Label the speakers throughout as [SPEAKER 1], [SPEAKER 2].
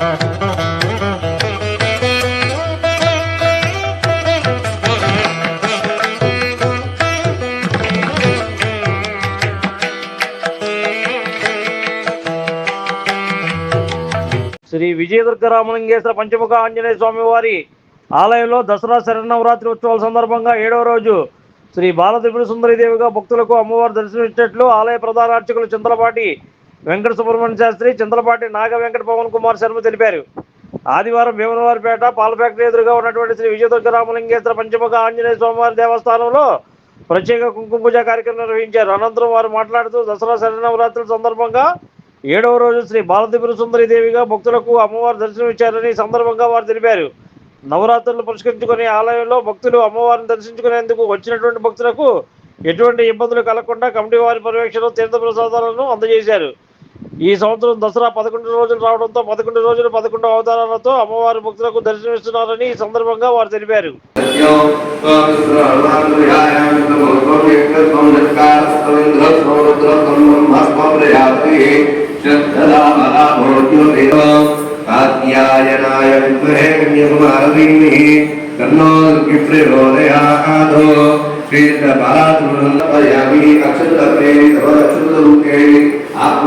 [SPEAKER 1] శ్రీ విజయదుర్గ రామలింగేశ్వర పంచముఖ ఆంజనేయ స్వామి వారి ఆలయంలో దసరా శరణవరాత్రి ఉత్సవాల సందర్భంగా ఏడవ రోజు శ్రీ బాలత్రిపుర సుందరిదేవిగా భక్తులకు అమ్మవారు దర్శనమిచ్చినట్లు ఆలయ ప్రధాన అర్చకులు చంద్రపాటి వెంకట సుబ్రహ్మణ్య శాస్త్రి చింతలపాటి నాగ వెంకట పవన్ కుమార్ శర్మ తెలిపారు. ఆదివారం భీమనవారిపేట పాల ఫ్యాక్టరీ ఎదురుగా ఉన్నటువంటి శ్రీ విజయదుర్గ రామలింగేశ్వర పంచముఖ ఆంజనేయ స్వామివారి దేవస్థానంలో ప్రత్యేక కుంకుమ పూజ కార్యక్రమం నిర్వహించారు. అనంతరం వారు మాట్లాడుతూ దసరా శరణవరాత్రుల సందర్భంగా ఏడవ రోజు శ్రీ బాలదిపుర సుందరి దేవిగా భక్తులకు అమ్మవారు దర్శనమిచ్చారని సందర్భంగా వారు తెలిపారు. నవరాత్రులు పురస్కరించుకుని ఆలయంలో భక్తులు అమ్మవారిని దర్శించుకునేందుకు వచ్చినటువంటి భక్తులకు ఎటువంటి ఇబ్బందులు కలగకుండా కమిటీ వారి పర్యవేక్షణలో తీర్థ ప్రసాదాలను అందజేశారు. ఈ సంవత్సరం దసరా పదకొండు రోజులు రావడంతో పదకొండు రోజులు పదకొండు అవతారాలతో అమ్మవారి భక్తులకు దర్శనమిస్తున్నారని ఈ సందర్భంగా వారు తెలిపారు.
[SPEAKER 2] శ్రీ పరాత్మ కన్యాకుమారీమహి కన్నో ప్రేమి రూపేణ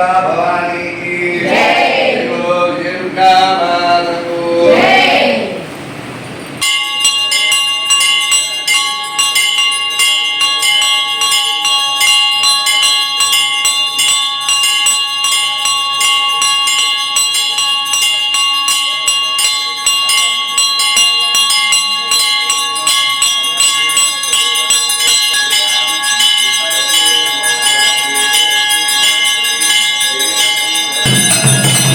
[SPEAKER 2] दुर्गा भवानी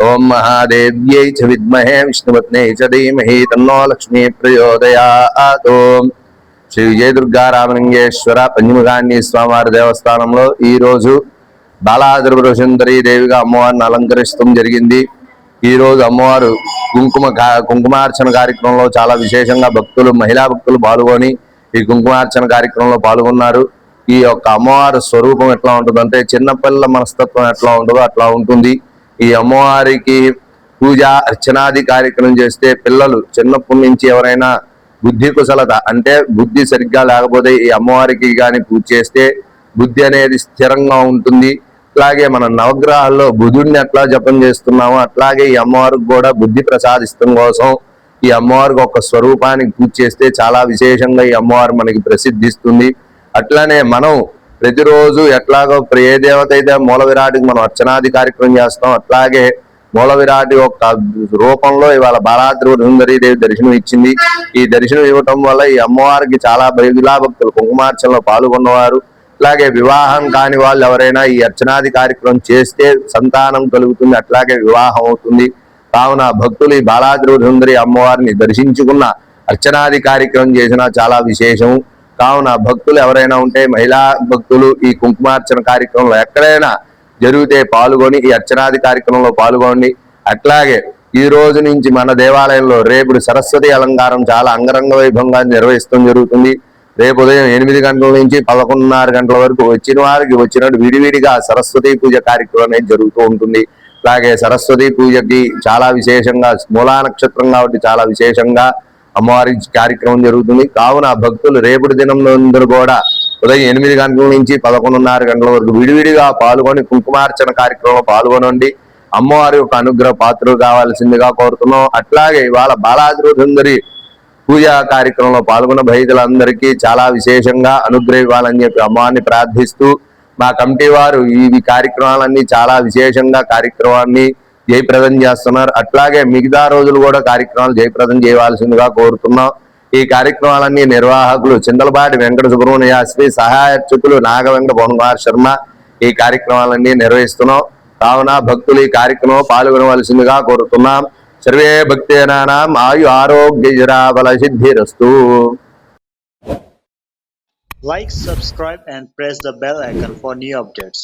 [SPEAKER 3] ఓం మహాదేవ్యై చ విద్మహే విష్ణువత్నే చ ధీమహి తన్నో లక్ష్మీ ప్రయోదయా శ్రీ విజయ దుర్గా రామలింగేశ్వర పంచముఖాన్ని స్వామివారి దేవస్థానంలో ఈ రోజు బాలాద్రపుర సుందరి దేవిగా అమ్మవారిని అలంకరిస్తూ జరిగింది. ఈ రోజు అమ్మవారు కుంకుమ కుంకుమార్చన కార్యక్రమంలో చాలా విశేషంగా భక్తులు మహిళా భక్తులు పాల్గొని ఈ కుంకుమార్చన కార్యక్రమంలో పాల్గొన్నారు. ఈ యొక్క అమ్మవారి స్వరూపం ఎట్లా ఉంటుందంటే చిన్నపిల్లల మనస్తత్వం ఎట్లా ఉంటుందో అట్లా ఉంటుంది. ఈ అమ్మవారికి పూజ అర్చనాది కార్యక్రమం చేస్తే పిల్లలు చిన్నప్పటి నుంచి ఎవరైనా బుద్ధి కుశలత అంటే బుద్ధి సరిగ్గా లేకపోతే ఈ అమ్మవారికి కానీ పూజ చేస్తే బుద్ధి అనేది స్థిరంగా ఉంటుంది. అలాగే మన నవగ్రహాల్లో బుధుడిని ఎట్లా జపం చేస్తున్నామో అట్లాగే ఈ అమ్మవారికి కూడా బుద్ధి ప్రసాదిస్తం కోసం ఈ అమ్మవారికి ఒక స్వరూపానికి పూజ చేస్తే చాలా విశేషంగా ఈ అమ్మవారు మనకి ప్రసిద్ధిస్తుంది. అట్లానే మనం ప్రతిరోజు ఎట్లాగో ఏ దేవత అయితే మూల విరాటికి మనం అర్చనాది కార్యక్రమం చేస్తాం. అట్లాగే మూల విరాటి యొక్క రూపంలో ఇవాళ బాలాద్రి సుందరీదేవి దర్శనం ఇచ్చింది. ఈ దర్శనం ఇవ్వటం వల్ల ఈ అమ్మవారికి చాలా బయలులా భక్తులు కుంకుమార్చనలో పాల్గొన్నవారు. అట్లాగే వివాహం కాని వాళ్ళు ఎవరైనా ఈ అర్చనాది కార్యక్రమం చేస్తే సంతానం కలుగుతుంది అట్లాగే వివాహం అవుతుంది. కావున భక్తులు ఈ బాలాద్రి సుందరి అమ్మవారిని దర్శించుకున్న అర్చనాది కార్యక్రమం చేసినా చాలా విశేషం కావున భక్తులు ఎవరైనా ఉంటే మహిళా భక్తులు ఈ కుంకుమార్చన కార్యక్రమంలో ఎక్కడైనా జరిగితే పాల్గొని ఈ అర్చనాది కార్యక్రమంలో పాల్గొని అట్లాగే ఈ రోజు నుంచి మన దేవాలయంలో రేపు సరస్వతి అలంకారం చాలా అంగరంగ వైభవంగా నిర్వహిస్తాం జరుగుతుంది. రేపు ఉదయం ఎనిమిది గంటల నుంచి పదకొండున్నర గంటల వరకు వచ్చిన వారికి వచ్చినట్టు విడివిడిగా సరస్వతి పూజ కార్యక్రమం అనేది జరుగుతూ ఉంటుంది. అలాగే సరస్వతి పూజకి చాలా విశేషంగా మూలా నక్షత్రం కాబట్టి చాలా విశేషంగా అమ్మవారి కార్యక్రమం జరుగుతుంది. కావున భక్తులు రేపటి దినంలో అందరూ కూడా ఉదయం ఎనిమిది గంటల నుంచి పదకొండున్నర గంటల వరకు విడివిడిగా పాల్గొని కుంకుమార్చన కార్యక్రమంలో పాల్గొనండి. అమ్మవారి యొక్క అనుగ్రహ పాత్రలు కావాల్సిందిగా కోరుతున్నాం. అట్లాగే ఇవాళ బాలాద్రి పూజా కార్యక్రమంలో పాల్గొన్న భైదులందరికీ చాలా విశేషంగా అనుగ్రహం ఇవ్వాలని చెప్పి అమ్మవారిని ప్రార్థిస్తూ మా కమిటీ వారు ఈ కార్యక్రమాలన్నీ చాలా విశేషంగా కార్యక్రమాన్ని జయప్రదం చేస్తున్నారు. అట్లాగే మిగతా రోజులు కూడా కార్యక్రమాలు జయప్రదం చేయవలసిందిగా కోరుతున్నాం. ఈ కార్యక్రమాలన్నీ నిర్వాహకులు చింతలపాటి వెంకట సుబ్రహ్మణ్య శాస్త్రి సహాయ నాగవెంకట నాగ కుమార్ శర్మ ఈ కార్యక్రమాలన్నీ నిర్వహిస్తున్నాం. కావున భక్తులు ఈ కార్యక్రమం పాల్గొనవలసిందిగా కోరుతున్నాం. సర్వే భక్తేనాం ఆయు ఆరోగ్య బల సిద్ధిరస్తు.
[SPEAKER 4] Like, subscribe, and press the bell icon for new updates.